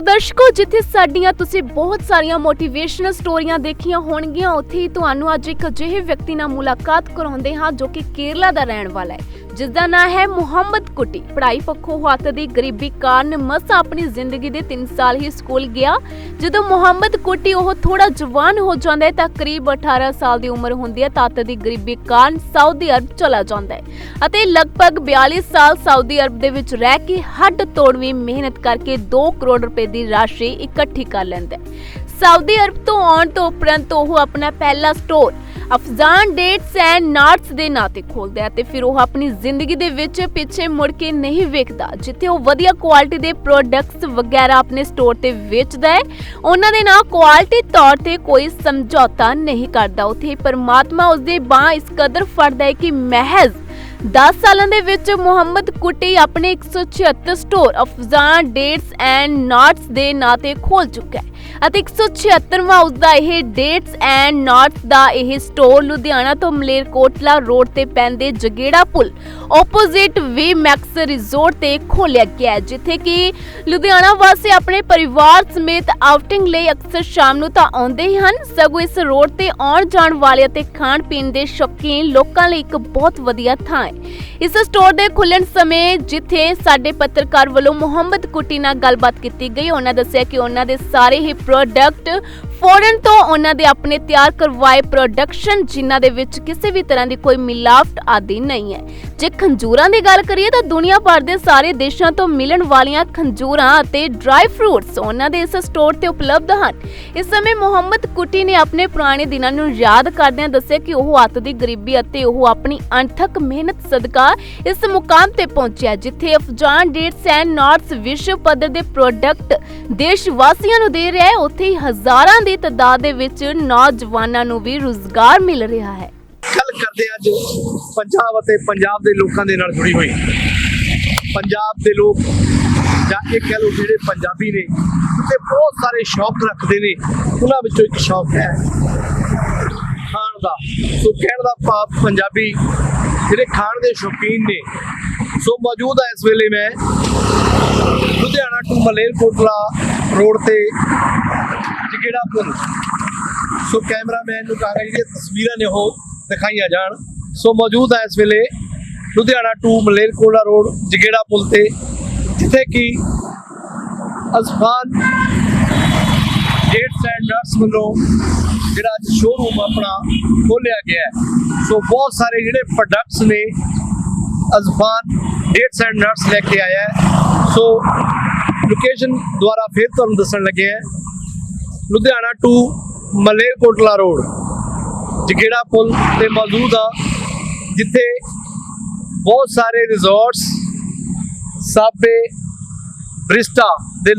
ਸੋ ਦਰਸ਼ਕੋ, ਜਿੱਥੇ ਸਾਡੀਆਂ ਤੁਸੀਂ ਬਹੁਤ ਸਾਰੀਆਂ ਮੋਟੀਵੇਸ਼ਨਲ ਸਟੋਰੀਆਂ ਦੇਖੀਆਂ ਹੋਣਗੀਆਂ, ਉੱਥੇ ਹੀ ਤੁਹਾਨੂੰ ਅੱਜ ਇੱਕ ਅਜਿਹੇ ਵਿਅਕਤੀ ਨਾਲ ਮੁਲਾਕਾਤ ਕਰਾਉਂਦੇ ਹਾਂ ਜੋ ਕਿ ਕੇਰਲਾ ਦਾ ਰਹਿਣ ਵਾਲਾ ਹੈ। ਜਿਸ ਦਾ ਨਾਮ ਹੈ ਮੁਹੰਮਦ ਕੁੱਟੀ। ਪੜ੍ਹਾਈ ਪੱਖੋਂ ਹੱਥ ਦੀ ਗਰੀਬੀ ਕਾਰਨ ਮਸਾਂ ਆਪਣੀ ਜ਼ਿੰਦਗੀ ਦੇ 3 ਸਾਲ ਹੀ ਸਕੂਲ ਗਿਆ। ਜਦੋਂ ਮੁਹੰਮਦ ਕੁੱਟੀ ਉਹ ਥੋੜਾ ਜਵਾਨ ਹੋ ਜਾਂਦਾ ਹੈ ਤਾਂ ਕਰੀਬ 18 ਸਾਲ ਦੀ ਉਮਰ ਹੁੰਦੀ ਹੈ ਤਾਂ ਦੀ ਗਰੀਬੀ ਕਾਰਨ ਸਾਊਦੀ ਅਰਬ ਚਲਾ ਜਾਂਦਾ ਹੈ। ਅਤੇ ਲਗਭਗ 42 ਸਾਲ ਸਾਊਦੀ ਅਰਬ ਦੇ ਵਿੱਚ ਰਹਿ ਕੇ ਹੱਡ ਤੋੜਵੀਂ ਮਿਹਨਤ ਕਰਕੇ 2 ਕਰੋੜ ਰੁਪਏ ਦੀ ਰਾਸ਼ੀ ਇਕੱਠੀ ਕਰ ਲੈਂਦਾ ਹੈ। ਸਾਊਦੀ ਅਰਬ ਤੋਂ ਆਉਣ ਤੋਂ ਉਪਰੰਤ ਉਹ ਆਪਣਾ ਪਹਿਲਾ store Afzan dates and nuts ਦੇ ਨਾਂ ਤੇ ਖੋਲਦਾ ਹੈ ਤੇ ਫਿਰ ਉਹ ਆਪਣੀ ਜ਼ਿੰਦਗੀ ਦੇ ਵਿੱਚ ਪਿੱਛੇ ਮੁੜ ਕੇ ਨਹੀਂ ਵੇਖਦਾ, ਜਿੱਥੇ ਉਹ ਵਧੀਆ ਕੁਆਲਿਟੀ ਦੇ ਪ੍ਰੋਡਕਟਸ ਵਗੈਰਾ ਆਪਣੇ ਸਟੋਰ ਤੇ ਵੇਚਦਾ ਹੈ। ਉਹਨਾਂ ਦੇ ਨਾਲ ਕੁਆਲਿਟੀ ਤੌਰ ਤੇ ਕੋਈ ਸਮਝੌਤਾ ਨਹੀਂ ਕਰਦਾ। ਉਥੇ ਪਰਮਾਤਮਾ ਉਸਦੇ ਬਾਹ ਇਸ ਕਦਰ ਫੜਦਾ ਹੈ ਕਿ ਮਹਿਜ਼ 10 ਸਾਲਾਂ ਦੇ ਵਿੱਚ ਮੁਹੰਮਦ ਕੁੱਟੀ ਆਪਣੇ 176 store Afzan dates and nuts ਦੇ ਨਾਂ ਤੇ ਖੋਲ ਚੁੱਕਾ ਹੈ। ਅਤੇ 176ਵਾਂ ਉਸਦਾ ਇਹ ਡੇਟਸ ਐਂਡ ਨਾਟਸ ਦਾ ਇਹ ਸਟੋਰ ਲੁਧਿਆਣਾ ਤੋਂ ਮਲੇਰਕੋਟਲਾ ਰੋਡ ਤੇ ਪੈਂਦੇ ਜਗੇੜਾ ਪੁਲ ਆਪੋਜ਼ਿਟ ਵੀ ਮੈਕਸ ਰਿਜ਼ੋਰਟ ਤੇ ਖੋਲਿਆ ਗਿਆ ਹੈ, ਜਿੱਥੇ ਕਿ ਲੁਧਿਆਣਾ ਵਾਸੀ ਆਪਣੇ ਪਰਿਵਾਰ ਸਮੇਤ ਆਊਟਿੰਗ ਲਈ ਅਕਸਰ ਸ਼ਾਮ ਨੂੰ ਤਾਂ ਆਉਂਦੇ ਹੀ ਹਨ। ਸਗੋਂ ਇਸ ਰੋਡ ਤੇ ਆਉਣ ਜਾਣ ਵਾਲੇ ਅਤੇ ਖਾਣ ਪੀਣ ਦੇ ਸ਼ੌਕੀਨ ਲੋਕਾਂ ਲਈ ਇੱਕ ਬਹੁਤ ਵਧੀਆ ਥਾਂ ਹੈ। ਇਸ ਸਟੋਰ ਦੇ ਖੁੱਲਣ ਸਮੇਂ ਜਿੱਥੇ ਸਾਡੇ ਪੱਤਰਕਾਰ ਵੱਲੋਂ ਮੁਹੰਮਦ ਕੁੱਟੀ ਨਾਲ ਗੱਲਬਾਤ ਕੀਤੀ ਗਈ, ਉਹਨਾਂ ਦੱਸਿਆ ਕਿ ਉਹਨਾਂ ਦੇ ਸਾਰੇ ਹੀ ਪ੍ਰੋਡਕਟ ਫੋਰਨ ਤੋਂ ਉਹਨਾਂ ਦੇ ਆਪਣੇ ਤਿਆਰ ਕਰਵਾਏ ਪ੍ਰੋਡਕਸ਼ਨ ਜਿਨ੍ਹਾਂ ਦੇ ਵਿੱਚ ਕਿਸੇ ਵੀ ਤਰ੍ਹਾਂ ਦੀ ਕੋਈ ਮਿਲਾਵਟ ਆਦਿ ਨਹੀਂ ਹੈ। ਜੇ ਖੰਜੂਰਾਂ ਦੀ ਗੱਲ ਕਰੀਏ ਤਾਂ ਦੁਨੀਆ ਭਰ ਦੇ ਸਾਰੇ ਦੇਸ਼ਾਂ ਤੋਂ ਮਿਲਣ ਵਾਲੀਆਂ ਖੰਜੂਰਾਂ ਅਤੇ ਡਰਾਈ ਫਰੂਟਸ ਉਹਨਾਂ ਦੇ ਇਸ ਸਟੋਰ ਤੇ ਉਪਲਬਧ ਹਨ। ਇਸ ਸਮੇਂ ਮੁਹੰਮਦ ਕੁੱਟੀ ਨੇ ਆਪਣੇ ਪੁਰਾਣੇ ਦਿਨਾਂ ਨੂੰ ਯਾਦ ਕਰਦਿਆਂ ਦੱਸਿਆ ਕਿ ਉਹ ਅੱਤ ਦੀ ਗਰੀਬੀ ਅਤੇ ਉਹ ਆਪਣੀ ਅਣਥਕ ਮਿਹਨਤ ਸਦਕਾ ਇਸ ਮੁਕਾਮ ਤੇ ਪਹੁੰਚਿਆ, ਜਿੱਥੇ ਅਫਜਾਨ ਡੇਟਸ ਐਂਡ ਨਾਟਸ ਵਿਸ਼ਵ ਪੱਧਰ ਦੇ ਪ੍ਰੋਡਕਟ ਦੇਸ਼ ਵਾਸੀਆਂ ਨੂੰ ਦੇ ਰਿਹਾ ਹੈ। ਉੱਥੇ ਹੀ ਹਜ਼ਾਰਾਂ ਦੀ ਤਾਦਾਦ ਦੇ ਵਿੱਚ ਨੌਜਵਾਨਾਂ ਨੂੰ ਵੀ ਰੁਜ਼ਗਾਰ ਮਿਲ ਰਿਹਾ ਹੈ। ਗੱਲ ਕਰਦੇ ਅੱਜ ਪੰਜਾਬ ਅਤੇ ਪੰਜਾਬ ਦੇ ਲੋਕਾਂ ਦੇ ਨਾਲ ਜੁੜੀ ਹੋਈ। ਪੰਜਾਬ ਦੇ ਲੋਕ ਜਾਂ ਇਹ ਕਹਿ ਲਓ ਜਿਹੜੇ ਪੰਜਾਬੀ ਨੇ ਤੇ ਬਹੁਤ ਸਾਰੇ ਸ਼ੌਕ ਰੱਖਦੇ ਨੇ, ਉਹਨਾਂ ਵਿੱਚੋਂ ਇੱਕ ਸ਼ੌਕ ਹੈ। ਖਾਣ ਦਾ। ਸੋ ਕਹਿਣ ਦਾ ਭਾਵ ਪੰਜਾਬੀ ਜਿਹੜੇ ਖਾਣ ਦੇ ਸ਼ੌਕੀਨ ਨੇ, ਸੋ ਮੌਜੂਦ ਹੈ ਇਸ ਵੇਲੇ ਮੈਂ ਲੁਧਿਆਣਾ ਟੂ ਮਲੇਰਕੋਟਲਾ ਰੋਡ ਤੇ ਜਿਹੜਾ ਪੁਲ? ਸੋ ਕੈਮਰਾਮੈਨ ਨੂੰ ਕਹਾਂਗਾ ਜਿਹੜੀਆਂ ਤਸਵੀਰਾਂ ਨੇ ਉਹ ਦਿਖਾਈਆਂ ਜਾਣ। ਸੋ ਮੌਜੂਦ ਹੈ ਇਸ ਵੇਲੇ ਲੁਧਿਆਣਾ ਟੂ ਮਲੇਰਕੋਟਲਾ ਰੋਡ ਜਗੇੜਾ ਪੁਲ ਤੇ, ਜਿੱਥੇ ਕਿ ਅਸਫਾਨ ਗੇਟਸ ਐਂਡ ਨਰਸ ਵੱਲੋਂ ਜਿਹੜਾ ਅੱਜ ਸ਼ੋਰੂਮ ਆਪਣਾ ਖੋਲਿਆ ਗਿਆ ਹੈ। ਸੋ ਬਹੁਤ ਸਾਰੇ ਜਿਹੜੇ ਪ੍ਰੋਡਕਟਸ ਨੇ ਅਜ਼ਫਾਨ ਡੇਟਸ ਐਂਡ ਨਟਸ ਲੈ ਕੇ ਆਇਆ ਹੈ। ਸੋ ਲੋਕੇਸ਼ਨ ਦੁਆਰਾ ਫਿਰ ਤੁਹਾਨੂੰ ਦੱਸਣ ਲੱਗੇ ਹੈ। ਲੁਧਿਆਣਾ ਟੂ ਮਲੇਰਕੋਟਲਾ ਰੋਡ ਜਗੇੜਾ ਪੁਲ ਤੇ ਮੌਜੂਦ ਆ, ਜਿੱਥੇ ਬਹੁਤ ਸਾਰੇ ਰਿਜ਼ੋਰਟਸ ਸਾਬੇ, ਬ੍ਰਿਸਟਾ ਦੇ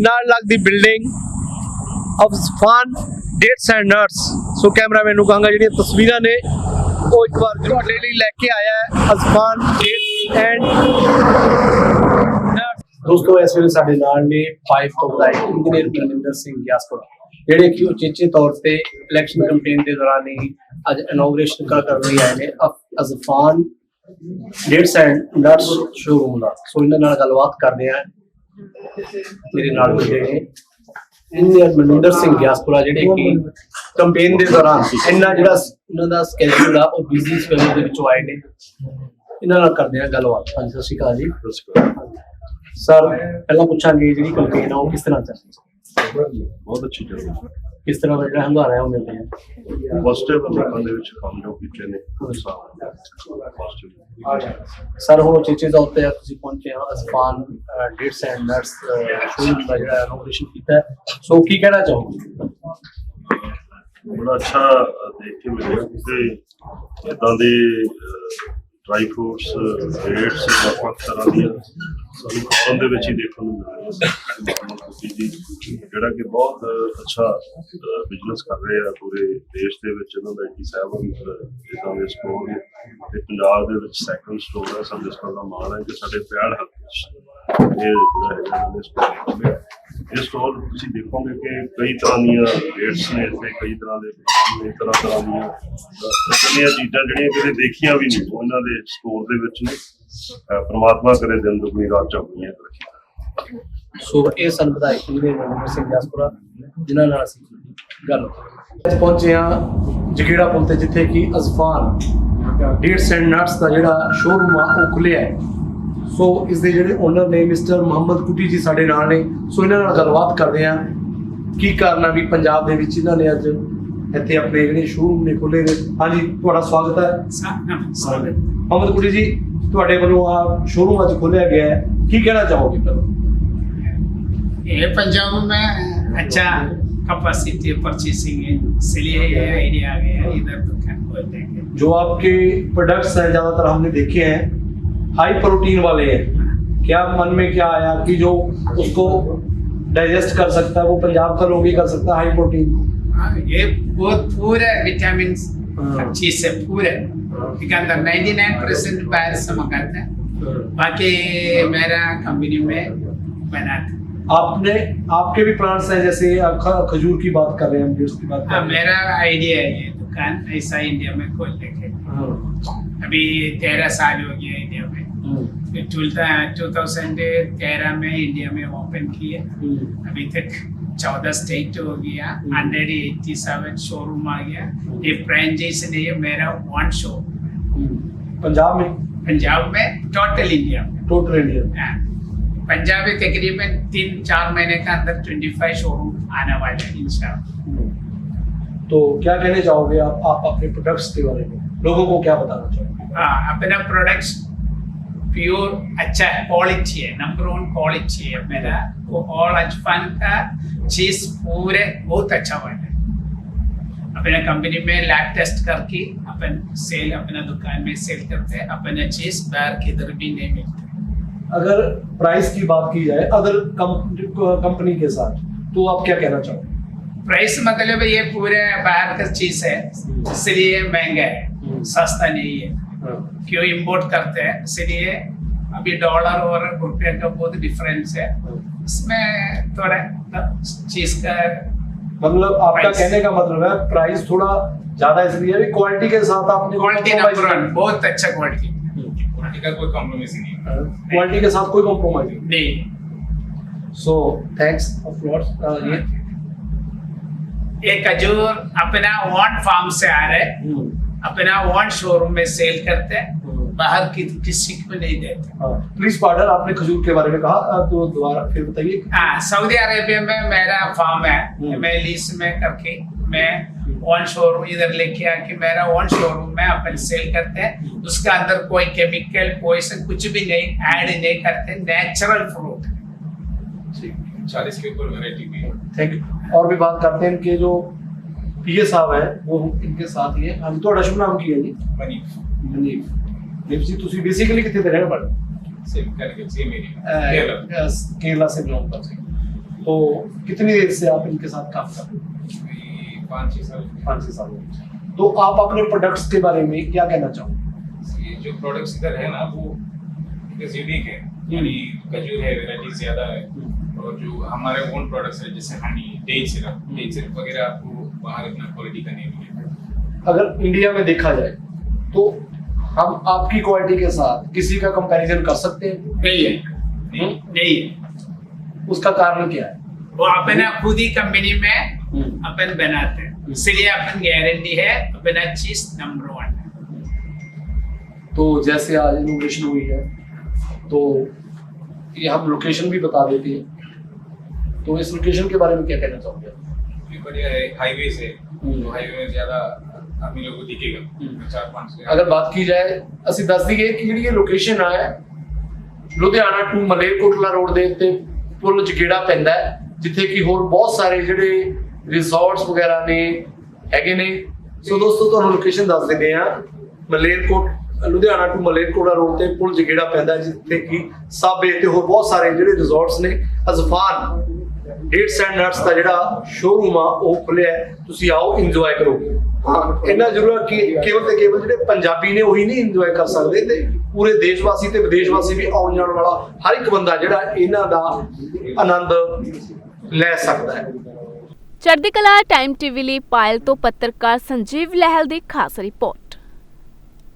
ਨਾਲ ਲੱਗਦੀ building ਅਫਜ਼ਾਨ dates and nuts so cameraman ਨੂੰ ਕਹਾਂਗਾ ਜਿਹੜੀਆਂ ਤਸਵੀਰਾਂ ਨੇ, ਉਹ ਇੱਕ ਵਾਰ ਤੁਹਾਡੇ ਲਈ, ਲੈ ਕੇ ਆਇਆ ਹੈ ਅਫਜ਼ਾਨ ਡੇਟਸ ਐਂਡ ਦੋਸਤੋ, ਇਸ ਵੇਲੇ ਸਾਡੇ ਨਾਲ ਨੇ ਫਾਈਵ ਤੋਂ ਬਲਾਈਕ ਇੰਜੀਨੀਅਰ ਪਰਮਿੰਦਰ ਸਿੰਘ ਗਿਆਸਪੁਰ ਜਿਹੜੇ ਕਿ ਉਚੇਚੇ ਤੌਰ ਤੇ ਇਲੈਕਸ਼ਨ ਕੈਂਪੇਨ ਦੇ ਦੌਰਾਨ ਹੀ ਅੱਜ ਇਨੋਗ੍ਰੇਸ਼ਨ ਕਰ ਕਰਨ ਲਈ ਆਏ ਨੇ Azfan, dates and nuts showroom the so ਇਹਨਾਂ ਨਾਲ ਗੱਲਬਾਤ ਕਰਦੇ ਆ ਮੇਰੇ ਨਾਲ ਜਿਹੜੇ ਨੇ ਇੰਜੀਨੀਅਰ ਮਨਿੰਦਰ ਸਿੰਘ ਗਿਆਸਪੁਰਾ ਜਿਹੜੇ ਕਿ ਕੈਂਪੇਨ ਦੇ ਦੌਰਾਨ ਇੰਨਾ ਜਿਹੜਾ ਉਹਨਾਂ ਦਾ ਸਕੇਜੂਲ ਆ, ਉਹ ਬਿਜ਼ੀ ਸਕੇਜੂਲ ਦੇ ਵਿੱਚੋਂ ਆਏ ਨੇ। ਇਹਨਾਂ ਨਾਲ ਕਰਦੇ ਆ ਗੱਲਬਾਤ। ਹਾਂਜੀ, ਸਤਿ ਸ਼੍ਰੀ ਅਕਾਲ ਜੀ। ਸਰ ਪਹਿਲਾਂ ਪੁੱਛਾਂਗੇ ਜਿਹੜੀ ਕੰਪੇਨ ਆ ਉਹ ਕਿਸ ਤਰ੍ਹਾਂ ਚੱਲ ਰਹੀ ਹੈ? ਬਹੁਤ ਅੱਛੀ ਚੱਲ ਰਹੀ ਹੈ। ਕਿਸ ਤਰ੍ਹਾਂ ਦਾ ਜਿਹੜਾ ਹੰਗਾਰਾ ਹੈ ਉਹ ਮਿਲ ਰਿਹਾ ਹੈ? ਪੋਜ਼ਿਟਿਵ ਲੋਕਾਂ ਦੇ ਵਿੱਚ ਕੰਮ ਜੋ ਕੀਤੇ ਨੇ ਪੋਜ਼ਿਟਿਵ ਸਰ ਹੁਣ ਚੀਚੇ ਤੌਰ ਤੇ ਤੁਸੀਂ ਪਹੁੰਚੇ ਹੋ Asfan dates and nuts showroom ਦਾ ਜਿਹੜਾ ਇਨੋਗ੍ਰੇਸ਼ਨ ਕੀਤਾ ਹੈ। ਸੋ ਕੀ ਕਹਿਣਾ ਚਾਹੋਗੇ? ਬੜਾ ਅੱਛਾ ਦੇਖ ਕੇ ਮਿਲਿਆ ਕਿ ਇਦਾਂ ਦੇ ਡਰਾਈ ਫਰੂਟਸ ਰੇਟਸ ਵੱਖ ਵੱਖ ਤਰ੍ਹਾਂ ਦੀਆਂ ਸਾਨੂੰ ਫੋਰਨ ਦੇ ਵਿੱਚ ਹੀ ਦੇਖਣ ਨੂੰ ਮਿਲ ਰਿਹਾ ਸੀ ਜੀ, ਜਿਹੜਾ ਕਿ ਬਹੁਤ ਅੱਛਾ ਬਿਜ਼ਨਸ ਕਰ ਰਹੇ ਆ ਪੂਰੇ ਦੇਸ਼ ਦੇ ਵਿੱਚ, ਇਹਨਾਂ ਦਾ 87 ਇਦਾਂ ਦੇ ਸਟੋਰ ਨੇ, ਤੇ ਪੰਜਾਬ ਦੇ ਵਿੱਚ ਸੈਕੰਡ ਸਟੋਰ ਹੈ ਸਾਨੂੰ ਇਸ ਦਾ ਮਾਣ ਹੈ ਕਿ ਸਾਡੇ ਪਿਆਰ ਹਲਕੇ ਇਹ ਜਿਹੜਾ ਹੈਗਾ, ਇਹਨਾਂ ਨੇ। ਸਟੋਰ ਇਹ ਸਟੋਰ ਤੁਸੀਂ ਦੇਖੋਗੇ ਕਿ ਕਈ ਤਰ੍ਹਾਂ ਦੀਆਂ ਰੇਟਸ ਨੇ, ਇੱਥੇ ਕਈ ਤਰ੍ਹਾਂ ਦੇ ਨੇ ਤਰ੍ਹਾਂ ਤਰ੍ਹਾਂ ਦੀਆਂ ਜਿਹੜੀਆਂ ਚੀਜ਼ਾਂ ਜਿਹੜੀਆਂ ਕਦੇ ਦੇਖੀਆਂ ਵੀ ਨਹੀਂ ਉਹ ਦੇ ਸਟੋਰ ਦੇ ਵਿੱਚ ਨੇ ਪ੍ਰਮਾਤਮਾ ਕਰੇ ਦਿਨ ਦੁਗਣੀ ਰਾਤ ਚੌਗਣੀ ਤਰੱਕੀ ਸੋ ਇਹ ਸਨ ਵਿਧਾਇਕ ਇੰਜੀਨੀਅਰ ਮਨਿੰਦਰ ਸਿੰਘ ਗਿਆਸਪੁਰਾ ਜਿਨ੍ਹਾਂ ਨਾਲ ਅਸੀਂ ਗੱਲ ਅੱਜ ਪਹੁੰਚੇ ਹਾਂ ਜਗੀੜਾ ਪੁਲ ਤੇ, ਜਿੱਥੇ ਕਿ ਅਜ਼ਫਾਨ ਡੇਟਸ ਐਂਡ ਨਟਸ ਦਾ ਜਿਹੜਾ ਸ਼ੋਰੂਮ ਆ, ਉਹ ਖੁੱਲਿਆ ਹੈ। ਸੋ ਇਸ ਦੇ ਜਿਹੜੇ ਓਨਰ ਨੇ ਮਿਸਟਰ ਮੁਹੰਮਦ ਕੁਟੀ ਜੀ ਸਾਡੇ ਨਾਲ ਨੇ। ਸੋ ਇਹਨਾਂ ਨਾਲ ਗੱਲਬਾਤ ਕਰਦੇ ਆ ਕੀ ਕਾਰਨ ਆ ਵੀ ਪੰਜਾਬ ਦੇ ਵਿੱਚ ਇਹਨਾਂ ਨੇ ਅੱਜ ਇੱਥੇ ਆਪਣੇ ਜਿਹੜੇ ਸ਼ੋਰੂਮ ਨੇ ਖੋਲੇ ਨੇ ਹਾਂਜੀ ਤੁਹਾਡਾ ਸਵਾਗਤ ਹੈ ਮੁਹੰਮਦ ਕੁਟੀ ਜੀ ਤੁਹਾਡੇ ਵੱਲੋਂ ਆ ਸ਼ੋਰੂਮ ਅੱਜ ਖੋਲਿਆ ਗਿਆ ਹੈ ਕੀ ਕਹਿਣਾ ਚਾਹੋਗੇ ਪਹਿਲਾਂ ये पंजाब में अच्छा कैपेसिटी परचेसिंग है इसलिए ये आइडिया आ गया इधर दुकान खोल देंगे जो आपके प्रोडक्ट्स हैं ज्यादातर हमने देखे हैं हाई प्रोटीन वाले हैं क्या मन में क्या आया कि जो उसको डाइजेस्ट कर सकता है वो पंजाब का लोग ही कर सकता है हाई प्रोटीन हाँ, ये बहुत पूरा विटामिन हाँ। चीज़ है पूरे। अंदर 99 परसेंट बाहर से मंगाते हैं। बाकी मेरा कंपनी में बनाते। आपने आपके भी प्लांट्स हैं जैसे आप खजूर की बात कर रहे हैं हम की बात कर हाँ, रहे हैं। मेरा आइडिया है ये दुकान ऐसा इंडिया में खोल देंगे हाँ, अभी तेरह साल हो गया इंडिया में। टू थाउज़ेंड तेरह में इंडिया में ओपन किए अभी तक चौदह स्टेट हो गया हंड्रेड एट्टी सेवन शोरूम आ गया। ये फ्रेंचाइज नहीं है मेरा वन शो हम्म। पंजाब में? पंजाब में टोटल इंडिया में। टोटल इंडिया हाँ। पंजाब में तकरीबन तीन चार महीने के अंदर ट्वेंटी फाइव शोरूम आने वाले हैं इंशाल्लाह तो क्या कहने चाहोगे आप आप अपने प्रोडक्ट्स के बारे में? लोगों को क्या बताना चाहोगे? हाँ अपना प्रोडक्ट्स प्योर अच्छा है क्वालिटी है नंबर वन क्वालिटी है मेरा। वो ऑल अजफान का चीज़ पूरे बहुत अच्छा वाला है। अपने कंपनी में लैब टेस्ट करके अपन सेल अपना दुकान में सेल करते हैं अपना चीज़ बाहर किधर भी नहीं मिलता। अगर प्राइस की बात की जाए अदर कंपनी के साथ तो आप क्या कहना चाहोगे? प्राइस मतलब ये पूरे बाहर का चीज़ है इसलिए महँगा है सस्ता नहीं है। क्यों इंपोर्ट करते हैं? इसलिए अभी डॉलर और रुपये का बहुत डिफरेंस है। इसमें थोड़ा चीज़ का मतलब आपका कहने का मतलब है प्राइस थोड़ा ज़्यादा इसलिए है क्वालिटी के साथ आपने क्वालिटी नंबर वन बहुत अच्छा क्वालिटी क्वालिटी का कोई कॉम्प्रोमाइज नहीं। क्वालिटी के साथ कोई कॉम्प्रोमाइज नहीं। नहीं। सो थैंक्स ऑफ़ लॉट्स ये। ये खजूर अपना वन फार्म से आ रहे हैं। हम्म, अपना वन शोरूम में सेल करते हैं हम्म। बाहर की किसी को नहीं देते। हाँ प्लीज़ पार्डर आपने खजूर के बारे में कहा तो दोबारा फिर बताइए। हाँ सऊदी अरेबिया में मेरा फार्म है हम्म। मैं लीज में करके मैं वन शोरूम इधर लेके आके मेरा वन शोरूम में अपन सेल करते हैं। उसके अंदर कोई केमिकल पॉइजन कुछ भी नहीं ऐड नहीं करते नेचुरल फ्रूट चालीस के ऊपर वैरायटी भी है। थैंक यू और भी बात करते हैं इनके जो पीए साहब हैं वो इनके साथ ही है हम तो शुभ नाम की है जी मनी ਮਨੀਪ ਦੀਪ ਜੀ ਤੁਸੀਂ ਬੇਸਿਕਲੀ ਕਿੱਥੇ ਦੇ ਰਹਿਣ ਵਾਲੇ सेम करके same area uh, Kerala uh, Kerala से बिलोंग करते हैं तो कितनी देर से आप इनके साथ काम कर रहे हैं कोई पाँच छः साल पाँच छह साल हो गए। तो आप अपने प्रोडक्ट्स के बारे में क्या कहना चाहोगे ये जो प्रोडक्ट्स इधर है ना वो यूनिक है यानी खजूर है वेराइटी ज्यादा है और जो हमारे ओन प्रोडक्ट्स है जैसे honey date syrup date syrup वगैरह आपको बाहर इतना क्वालिटी का नहीं मिलेगा अगर इंडिया में देखा जाए तो हम आपकी क्वालिटी के साथ किसी का कंपैरिजन कर सकते हैं? नहीं है। हम्म? नहीं है। उसका कारण क्या है? वो अपना खुद ही कंपनी में हम्म। अपन बनाते हैं। इसलिए अपन गारंटी है अपना चीज़ नंबर वन है तो जैसे आज इनोवेशन हुई है तो ये हम लोकेशन भी बता देते हैं। तो इस लोकेशन के बारे में क्या कहना चाहोगे? आप? ये बढ़िया है हाईवे से हम्म। तो हाईवे में ज्यादा आदमी लोगों को दिखेगा हम्म। चार पाँच से ਅਗਰ ਬਾਤ ਕੀ ਜਾਏ ਅਸੀਂ ਦੱਸ ਦਈਏ ਕਿ ਜਿਹੜੀ ਇਹ ਲੋਕੇਸ਼ਨ ਆ ਹੈ ਲੁਧਿਆਣਾ ਟੂ ਮਲੇਰਕੋਟਲਾ ਰੋਡ ਦੇ ਉੱਤੇ ਪੁਲ ਜਗੇੜਾ ਪੈਂਦਾ ਹੈ ਜਿੱਥੇ ਕਿ ਹੋਰ ਬਹੁਤ ਸਾਰੇ ਜਿਹੜੇ ਰਿਜ਼ੋਰਟਸ ਵਗੈਰਾ ਨੇ ਹੈਗੇ ਨੇ ਸੋ ਦੋਸਤੋ ਤੁਹਾਨੂੰ ਲੋਕੇਸ਼ਨ ਦੱਸ ਦਿੰਦੇ ਆ ਮਲੇਰਕੋਟ ਲੁਧਿਆਣਾ ਟੂ ਮਲੇਰਕੋਟਲਾ ਰੋਡ ਤੇ ਪੁਲ ਜਗੇੜਾ ਪੈਂਦਾ ਹੈ, ਜਿੱਥੇ ਕਿ ਸਾਬੇ ਤੇ ਹੋਰ ਬਹੁਤ ਸਾਰੇ ਜਿਹੜੇ ਰਿਜ਼ੋਰਟਸ ਨੇ ਅਜ਼ਫਾਨ ਡੇਟਸ ਐਂਡ ਨਟਸ ਦਾ ਜਿਹੜਾ ਸ਼ੋਰੂਮ ਆ ਉਹ ਖੁੱਲਿਆ ਹੈ। ਤੁਸੀਂ ਆਓ ਇੰਜੋਏ ਕਰੋ। ਹਾਂ। ਇੰਨਾ ਜ਼ਰੂਰ ਕਿ ਕੇਵਲ ਤੇ ਕੇਵਲ ਜਿਹੜੇ ਪੰਜਾਬੀ ਨੇ ਉਹੀ ਨਹੀਂ ਇੰਜੋਏ ਕਰ ਸਕਦੇ ਤੇ ਪੂਰੇ ਦੇਸ਼ ਵਾਸੀ ਤੇ ਵਿਦੇਸ਼ ਵਾਸੀ ਵੀ ਆਉਣ ਜਾਣ ਵਾਲਾ ਹਰ ਇੱਕ ਬੰਦਾ ਜਿਹੜਾ ਇਹਨਾਂ ਦਾ ਆਨੰਦ ਲੈ ਸਕਦਾ ਹੈ। ਚੜ੍ਹਦੀ ਕਲਾ ਟਾਈਮ ਟੀਵੀ ਲਈ ਪਾਇਲ ਤੋਂ ਪੱਤਰਕਾਰ ਸੰਜੀਵ ਲਹਿਲ ਦੀ ਖਾਸ ਰਿਪੋਰਟ।